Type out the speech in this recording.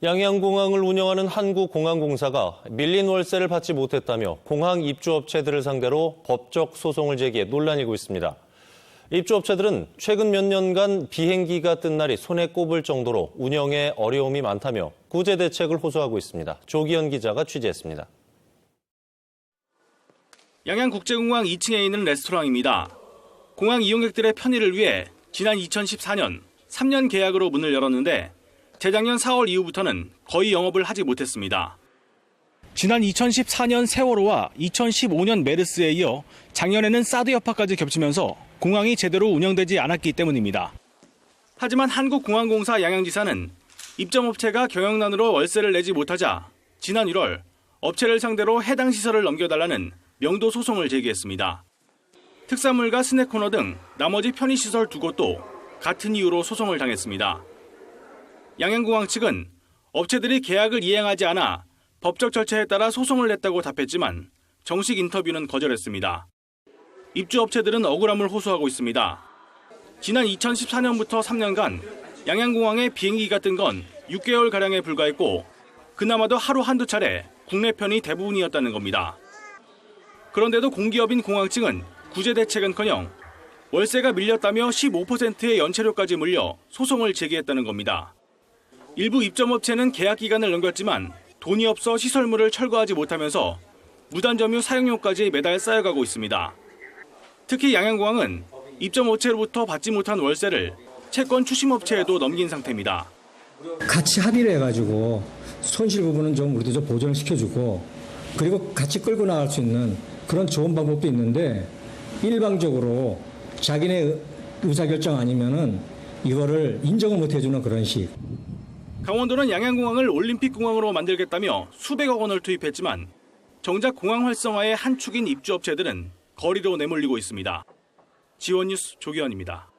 양양공항을 운영하는 한국공항공사가 밀린 월세를 받지 못했다며 공항 입주업체들을 상대로 법적 소송을 제기해 논란이 일고 있습니다. 입주업체들은 최근 몇 년간 비행기가 뜬 날이 손에 꼽을 정도로 운영에 어려움이 많다며 구제 대책을 호소하고 있습니다. 조기현 기자가 취재했습니다. 양양국제공항 2층에 있는 레스토랑입니다. 공항 이용객들의 편의를 위해 지난 2014년 3년 계약으로 문을 열었는데 재작년 4월 이후부터는 거의 영업을 하지 못했습니다. 지난 2014년 세월호와 2015년 메르스에 이어 작년에는 사드 여파까지 겹치면서 공항이 제대로 운영되지 않았기 때문입니다. 하지만 한국공항공사 양양지사는 입점업체가 경영난으로 월세를 내지 못하자 지난 1월 업체를 상대로 해당 시설을 넘겨달라는 명도 소송을 제기했습니다. 특산물과 스낵 코너 등 나머지 편의시설 두 곳도 같은 이유로 소송을 당했습니다. 양양공항 측은 업체들이 계약을 이행하지 않아 법적 절차에 따라 소송을 냈다고 답했지만 정식 인터뷰는 거절했습니다. 입주업체들은 억울함을 호소하고 있습니다. 지난 2014년부터 3년간 양양공항에 비행기가 뜬 건 6개월가량에 불과했고 그나마도 하루 한두 차례 국내 편이 대부분이었다는 겁니다. 그런데도 공기업인 공항 측은 구제 대책은커녕 월세가 밀렸다며 15%의 연체료까지 물려 소송을 제기했다는 겁니다. 일부 입점업체는 계약 기간을 넘겼지만 돈이 없어 시설물을 철거하지 못하면서 무단점유 사용료까지 매달 쌓여가고 있습니다. 특히 양양공항은 입점업체로부터 받지 못한 월세를 채권 추심업체에도 넘긴 상태입니다. 같이 합의를 해가지고 손실 부분은 좀 우리도 좀 보전을 시켜주고 그리고 같이 끌고 나갈 수 있는 그런 좋은 방법도 있는데 일방적으로 자기네 의사결정 아니면은 이거를 인정을 못 해주는 그런 식. 강원도는 양양공항을 올림픽공항으로 만들겠다며 수백억 원을 투입했지만 정작 공항 활성화의 한 축인 입주업체들은 거리로 내몰리고 있습니다. 지원뉴스 조기현입니다.